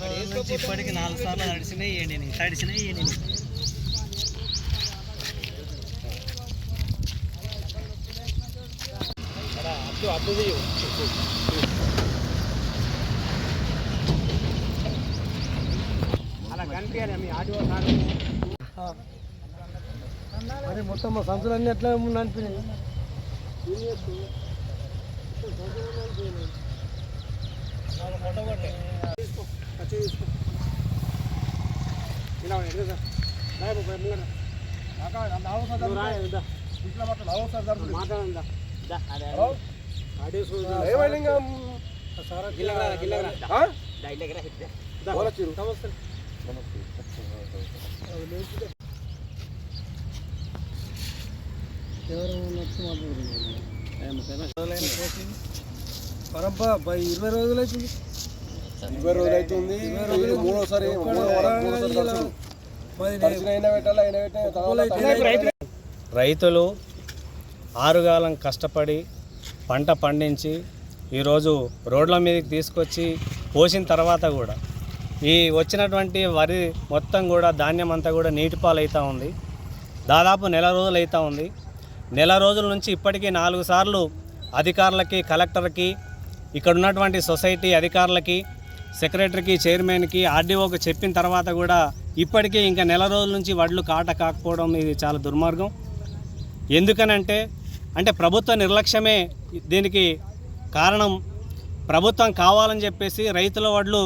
నుంచి ఇప్పటికి నాలుగు సార్లు ఏంటి తడిచినాయి ఏంటి మరి మొత్తం మా సంచులన్నీ ఎట్లా ముందు అనిపినాయి. పరంపర బై ఇరవై రోజులు అవుతుంది ఇరవై రోజులు అవుతుంది మూడోసారి మూడోసారి రైతులు. ఆరుగాలం కష్టపడి పంట పండించి ఈరోజు రోడ్ల మీదకి తీసుకొచ్చి పోసిన తర్వాత కూడా ఈ వచ్చినటువంటి వరి మొత్తం కూడా ధాన్యం అంతా కూడా నీటిపాలవుతూ ఉంది. దాదాపు నెల రోజులు అవుతూ ఉంది. నెల రోజుల నుంచి ఇప్పటికీ నాలుగు సార్లు అధికారులకి కలెక్టర్కి ఇక్కడ ఉన్నటువంటి సొసైటీ అధికారులకి సెక్రటరీకి చైర్మన్కి ఆర్డీఓకి చెప్పిన తర్వాత కూడా ఇప్పటికే ఇంకా నెల రోజుల నుంచి వడ్లు కాట కాకపోవడం ఇది చాలా దుర్మార్గం. ఎందుకనంటే అంటే ప్రభుత్వ నిర్లక్ష్యమే దీనికి కారణం. ప్రభుత్వం కావాలని చెప్పేసి రైతుల వడ్లు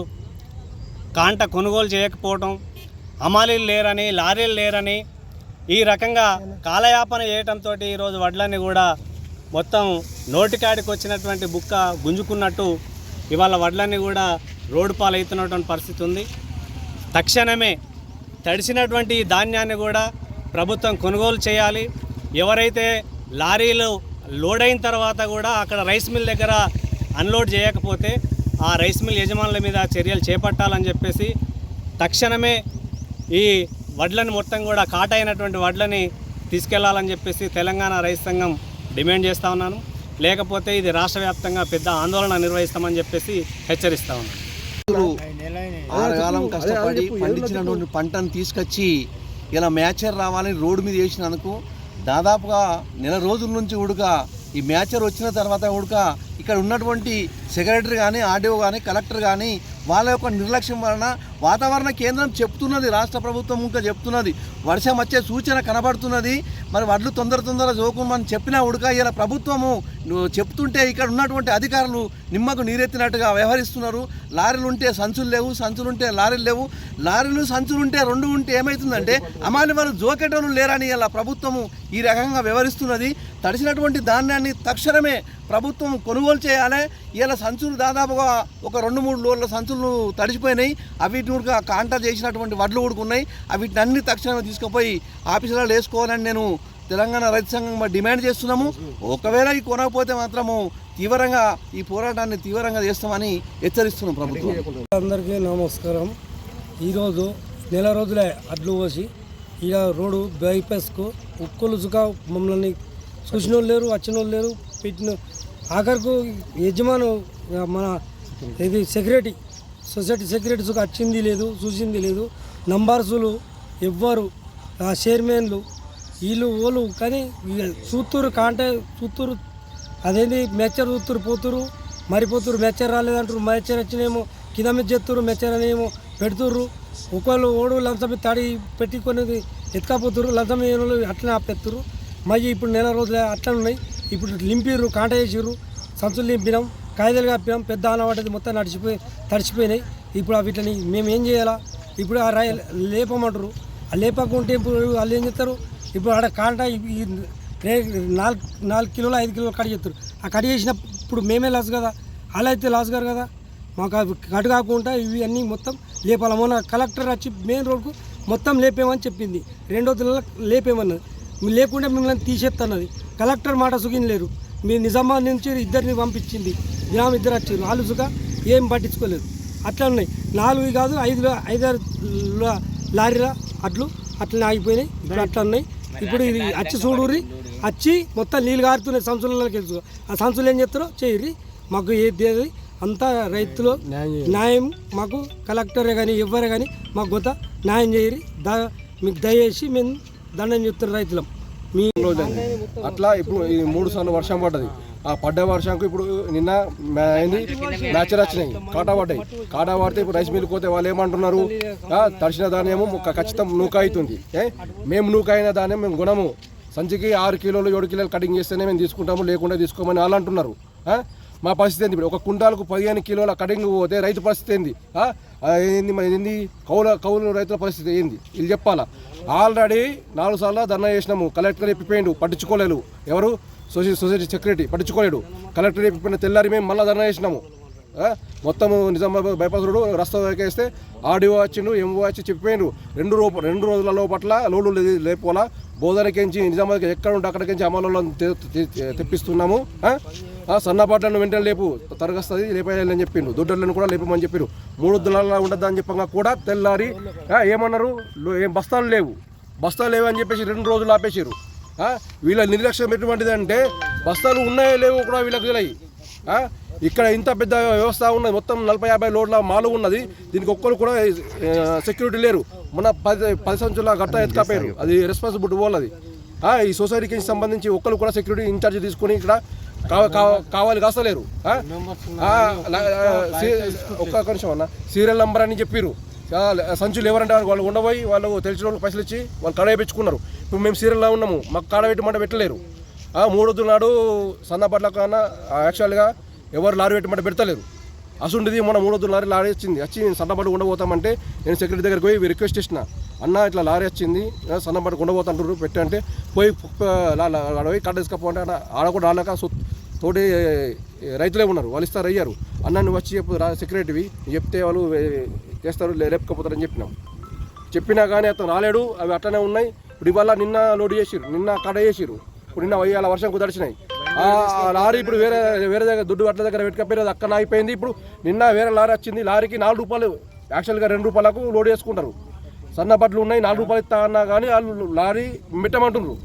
కాంట కొనుగోలు చేయకపోవడం అమాలీలు లేరని లారీలు లేరని ఈ రకంగా కాలయాపన చేయటంతో ఈరోజు వడ్లన్నీ కూడా మొత్తం నోటికాడికి వచ్చినటువంటి బుక్క గుంజుకున్నట్టు ఇవాళ వడ్లన్నీ కూడా రోడ్డు పాలవుతున్నటువంటి పరిస్థితి ఉంది. తక్షణమే తడిసినటువంటి ధాన్యాన్ని కూడా ప్రభుత్వం కొనుగోలు చేయాలి. ఎవరైతే లారీలు లోడ్ అయిన తర్వాత కూడా అక్కడ రైస్ మిల్ దగ్గర అన్లోడ్ చేయకపోతే ఆ రైస్ మిల్ యజమానుల మీద చర్యలు చేపట్టాలని చెప్పేసి తక్షణమే ఈ వడ్లను మొత్తం కూడా కాటైనటువంటి వడ్లని తీసుకెళ్ళాలని చెప్పేసి తెలంగాణ రైతు సంఘం డిమాండ్ చేస్తూ ఉన్నాను. లేకపోతే ఇది రాష్ట్ర వ్యాప్తంగా పెద్ద ఆందోళన నిర్వహిస్తామని చెప్పేసి హెచ్చరిస్తా ఉన్నాను. ఆరుగాలం కష్టపడి పండించినటువంటి పంటను తీసుకొచ్చి ఇలా మ్యాచర్ రావాలని రోడ్డు మీద వేసినందుకు దాదాపుగా నెల రోజుల నుంచి ఉడక ఈ మ్యాచర్ వచ్చిన తర్వాత ఉడక ఇక్కడ ఉన్నటువంటి సెక్రటరీ కానీ ఆర్డీఓ కానీ కలెక్టర్ కానీ వాళ్ళ యొక్క నిర్లక్ష్యం వలన వాతావరణ కేంద్రం చెప్తున్నది రాష్ట్ర ప్రభుత్వం ఇంకా చెప్తున్నది. వర్షం వచ్చే సూచన కనబడుతున్నది. మరి వడ్లు తొందర తొందర జోకుమని చెప్పినా ఉడక ఇలా ప్రభుత్వము నువ్వు చెప్తుంటే ఇక్కడ ఉన్నటువంటి అధికారులు నిమ్మకు నీరెత్తినట్టుగా వ్యవహరిస్తున్నారు. లారీలు ఉంటే సంచులు లేవు సంచులు ఉంటే లారీలు లేవు. లారీలు సంచులు ఉంటే రెండు ఉంటే ఏమవుతుందంటే అమాని వాళ్ళు జోకెటోళ్ళు లేరని ఇలా ప్రభుత్వము ఈ రకంగా వ్యవహరిస్తున్నది. తడిసినటువంటి ధాన్యాన్ని తక్షణమే ప్రభుత్వం కొనుగోలు చేయాలి. ఇలా సంచులు దాదాపుగా ఒక రెండు మూడు లోడ్ల సంచులు తడిసిపోయినాయి అవి కాంటా చేసినటువంటి వడ్లు ఉడుకున్నాయి అవిటిని అన్ని తక్షణమే తీసుకుపోయి ఆఫీసులలో వేసుకోవాలని నేను తెలంగాణ రైతు సంఘం డిమాండ్ చేస్తున్నాము. ఒకవేళ ఈ కొనకపోతే మాత్రము తీవ్రంగా ఈ పోరాటాన్ని తీవ్రంగా చేస్తామని హెచ్చరిస్తున్నాం ప్రభుత్వం. అందరికీ నమస్కారం. ఈరోజు నెల రోజులే అడ్లు పోసి ఇక రోడ్డు బైపాస్కు ఉక్కులు మమ్మల్ని చూసిన వాళ్ళు లేరు వచ్చిన వాళ్ళు లేరు పెట్టిన ఆఖరుకు యజమాను మన ఇది సెక్రటరీ సొసైటీ సెక్రటరీ వచ్చింది లేదు చూసింది లేదు. నంబర్సులు ఎవ్వరు ఆ చైర్మన్లు వీళ్ళు ఓళ్ళు కానీ చూత్తూరు కాంటే చూత్తూరు అదేంటి మెచ్చర్ చూత్తూరు పోతురు మరిపోతురు మెచ్చర్ రాలేదంటారు మెచ్చర్ వచ్చినేమో కింద మీద చేస్తురు మెచ్చర్ అనేమో పెడుతుర్రు. ఒకళ్ళు ఓడు లంచం తడి తాడి పెట్టుకునేది ఎత్తుకపోతురు లంచం అట్లనే ఆపెత్తురు మళ్ళీ ఇప్పుడు నెల రోజులు అట్లనే ఉన్నాయి. ఇప్పుడు లింపిర్రు కాంట చేసిర్రు. సంచులు నింపినాం కాయిదాలు కప్పినాం పెద్ద ఆనవాటది మొత్తం నడిచిపోయి తడిచిపోయినాయి. ఇప్పుడు వీటిని మేము ఏం చేయాలా? ఇప్పుడు ఆ రాయి లేపమంటారు ఆ లేపకుంటే ఇప్పుడు వాళ్ళు ఏం చేస్తారు? ఇప్పుడు ఆడ కాంట నాలుగు నాలుగు కిలోలు ఐదు కిలోలు కట్ చేస్తారు. ఆ కట్ చేసినప్పుడు మేమే లాస్ కదా? అలా అయితే లాస్ గారు కదా? మాకు కట్ కాకుండా ఇవి అన్నీ మొత్తం లేపాలి? మొన్న కలెక్టర్ వచ్చి మెయిన్ రోడ్కు మొత్తం లేపేమని చెప్పింది. రెండో నెలలకు లేపేమన్నది. లేకుండా మిమ్మల్ని తీసేస్తున్నది కలెక్టర్ మాట సుగిన లేరు. మీరు నిజామాబాద్ నుంచి ఇద్దరిని పంపించింది. గ్రామం ఇద్దరు వచ్చారు. సుఖ ఏం పట్టించుకోలేదు. అట్లా ఉన్నాయి. నాలుగు కాదు ఐదు ఐదారు లారీల అట్లు అట్లనే ఆగిపోయినాయి. ఇప్పుడు అట్లా ఉన్నాయి. ఇప్పుడు ఇది వచ్చి చూడుర్రి వచ్చి మొత్తం నీళ్ళు కారుతున్నాయి సంచులలోకి వెళ్తు ఆ సంచులు ఏం చేస్తారో చేయర్రి. మాకు ఏది అంతా రైతులు న్యాయం మాకు కలెక్టరే కానీ ఎవ్వరే కానీ మాకు కొంత న్యాయం చేయరి దా మీకు దయచేసి మేము దండం చెప్తున్న రైతులం. మీ అట్లా ఇప్పుడు ఈ మూడు సార్లు వర్షం పడ్డది. ఆ పడ్డ వర్షంకు ఇప్పుడు నిన్న అయింది ఏంది మ్యాచర్ వచ్చినాయి కాటా పడ్డాయి. కాటా పడితే ఇప్పుడు రైస్ మిల్కి పోతే వాళ్ళు ఏమంటున్నారు? తడిచిన తడిసిన ధాన్యము ఖచ్చితం నూక అవుతుంది. ఏ మేము నూక అయిన ధాన్యం మేము గుణము సంచికి ఆరు కిలోలు ఏడు కిలోలు కటింగ్ చేస్తేనే మేము తీసుకుంటాము లేకుండా తీసుకోమని వాళ్ళు అంటున్నారు. మా పరిస్థితి ఏంది ఇప్పుడు? ఒక కుంటాలకు పదిహేను కిలోల కటింగ్ పోతే రైతు పరిస్థితి ఏంది? ఏంది మరి ఏంది? కౌల కౌలు రైతుల పరిస్థితి ఏంది? ఇది చెప్పాలా? ఆల్రెడీ నాలుగు సార్లు ధర్నా చేసినాము. కలెక్టర్ ఎప్పిపోయిండు పట్టించుకోలేదు. ఎవరు? సొసైటీ సొసైటీ సెక్రటరీ పట్టించుకోలేడు కలెక్టర్ ఎప్పిపోయిన తెల్లారి మేము మళ్ళీ ధర్నా చేసినాము. మొత్తము నిజామాబాద్ బైపాస్ రోడ్డు రస్తా వేస్తే ఆడియో వచ్చిండు ఎంఓ వచ్చి చెప్పిపోయిండు. రెండు రూప రెండు రోజుల పట్ల లోడు లే- లేపోలా బోధనకించి నిజామాబాద్కి ఎక్కడ ఉంటే అక్కడికించి అమలులో తెప్పిస్తున్నాము. సన్నపాట్లను వెంటనే లేపు తరగస్తుంది లేపేయాలని చెప్పిండు దొడ్డలను కూడా లేపమని చెప్పారు మూడు దినాల ఉండద్దు అని చెప్పగా కూడా తెల్లారి ఏమన్నారు? ఏం బస్తాలు లేవు. బస్తాలు లేవు అని చెప్పేసి రెండు రోజులు ఆపేసారు వీళ్ళ నిర్లక్ష్యం ఎటువంటిది అంటే బస్తాలు ఉన్నాయో లేవో కూడా వీళ్ళకి తెలియదు. ఇక్కడ ఇంత పెద్ద వ్యవస్థ ఉన్నది మొత్తం నలభై యాభై లోడ్ల మాలు ఉన్నది దీనికి ఒక్కరు కూడా సెక్యూరిటీ లేరు. మొన్న పది పది సంచుల గట్ట ఎత్తుకపోయారు అది రెస్పాన్సిబిలిటీ వాళ్ళది ఈ సొసైటీకి సంబంధించి ఒక్కరు కూడా సెక్యూరిటీ ఇన్ఛార్జ్ తీసుకొని ఇక్కడ కావాలి కాస్తలేరు. ఒక్క నిమిషం అన్న. సీరియల్ నంబర్ అని చెప్పారు సంచులు ఎవరంటే వాళ్ళు ఉండబోయి వాళ్ళు తెలిసిన వాళ్ళకి పైసలు ఇచ్చి వాళ్ళు కడ వేయించుకున్నారు ఇప్పుడు మేము సీరియల్లో ఉన్నాము. మాకు కాడ పెట్టమంటే పెట్టలేరు. ఆ, మూడొద్దు నాడు సన్నపట్ల కన్నా యాక్చువల్గా ఎవరు లారీ పెట్టమంటే పెడతలేరు. అసుంటిది మన మూడొద్దు లారీ లారీ వచ్చింది. వచ్చి నేను సన్నపట్టు ఉండబోతామంటే నేను సెక్రటరీ దగ్గరికి పోయి రిక్వెస్ట్ చేసిన. అన్న ఇట్లా లారీ వచ్చింది ఆ, కొండపోతుంటారు పెట్టంటే పోయి ఆడ పోయి కట్ట ఆడ కూడా రాలేక సో- తోటి రైతులే ఉన్నారు వాళ్ళు ఇస్తారు అయ్యారు. అన్న నువ్వు వచ్చి చెప్పు రా సెక్రటరీవి చెప్తే వాళ్ళు చేస్తారు లే- లేపకపోతారని చెప్పినాం. చెప్పినా కానీ అతను రాలేడు అవి అట్లనే ఉన్నాయి. ఇప్పుడు ఇవాళ నిన్న లోడ్ చేసిరు నిన్న కడ చేసిరు ఇప్పుడు నిన్న ఇవాళ వర్షం కుదర్చినాయి. లారీ ఇప్పుడు వేరే వేరే దగ్గర దుడ్డు అట్ల దగ్గర పెట్టుకపోయినది అది అక్కడ అయిపోయింది ఇప్పుడు నిన్న వేరే లారీ వచ్చింది లారీకి నాలుగు రూపాయలు యాక్చువల్గా రెండు రూపాయలకు లోడ్ చేసుకుంటారు. సన్న బట్టలు ఉన్నాయి నాలుగు రూపాయలు ఇస్తా అన్నా కానీ వాళ్ళు లారీ మిట్టమంటున్నారు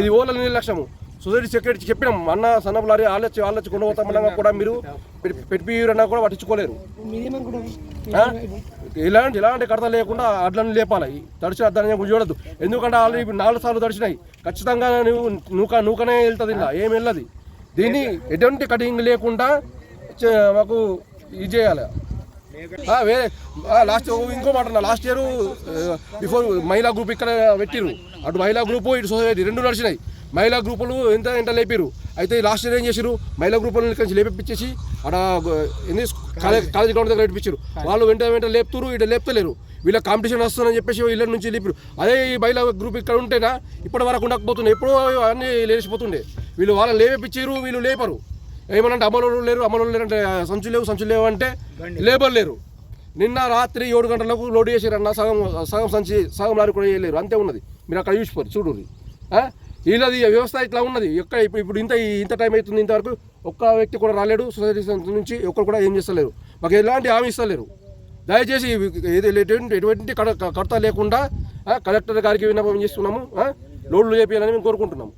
ఇది ఓల నిర్లక్ష్యము. సొసైటీ సెక్రటరీ చెప్పినాం అన్న సన్నపు లారీ ఆలోచి వాళ్ళొచ్చి కొనబోతామన్నా కూడా మీరు పెట్టి పెట్టిపోయారన్నా కూడా పట్టించుకోలేరు. ఇలాంటి ఇలాంటి కడత లేకుండా అడ్లను లేపాలి. తడిచిన అద్దాన్ని చూడద్దు. ఎందుకంటే ఆల్రెడీ నాలుగు సార్లు తడిచినాయి. ఖచ్చితంగా నువ్వు నూక నూకనే వెళ్తుంది ఇలా ఏమి వెళ్ళదు. దీన్ని ఎటువంటి కటింగ్ లేకుండా మాకు ఇది చేయాలి. వేరే లాస్ట్ ఇంకో మాట లాస్ట్ ఇయర్ బిఫోర్ మహిళా గ్రూప్ ఇక్కడ పెట్టిరు అటు మహిళా గ్రూపు ఇటు సొసైటీ రెండు నడిచినాయి. మహిళా గ్రూపులు ఎంత ఎంత లేపారు అయితే లాస్ట్ ఇయర్ ఏం చేశారు మహిళా గ్రూపులను ఇక్కడి నుంచి లేపించేసి అక్కడ ఏంది కాలేజ్. కాలేజ్ గ్రౌండ్ దగ్గర లేపించారు వాళ్ళు వెంట వెంట లేపుతారు ఇటు లేపుతలేరు. వీళ్ళ కాంపిటీషన్ వస్తుందని చెప్పేసి ఇళ్ళ నుంచి లేపారు అదే ఈ మహిళా గ్రూప్ ఇక్కడ ఉంటేనా ఇప్పటి వరకు ఉండకపోతుండే. ఎప్పుడో అన్నీ లేచిపోతుండే. వీళ్ళు వాళ్ళని లేపించారు వీళ్ళు లేపరు. ఏమనంటే అమలు లేరు అమలు లేరు అంటే సంచు లేవు సంచు లేవు అంటే లేబర్ లేరు. నిన్న రాత్రి ఏడు గంటలకు లోడ్ చేసారన్న సగం సగం సంచి సగం లారీ కూడా వేయలేరు అంతే ఉన్నది. మీరు అక్కడ చూసిపోరు చూడు వీళ్ళది వ్యవస్థ ఇట్లా ఉన్నది. ఎక్కడ ఇప్పుడు ఇప్పుడు ఇంత ఇంత టైం అవుతుంది ఇంతవరకు ఒక్క వ్యక్తి కూడా రాలేడు సొసైటీ నుంచి ఒక్కరు కూడా ఏం చేస్తలేరు. మాకు ఎలాంటి హామీ ఇస్తలేరు. దయచేసి ఎటువంటి కడ కడత లేకుండా కలెక్టర్ గారికి విన్నపం చేస్తున్నాము లోడ్లు చేపించాలని మేము కోరుకుంటున్నాము.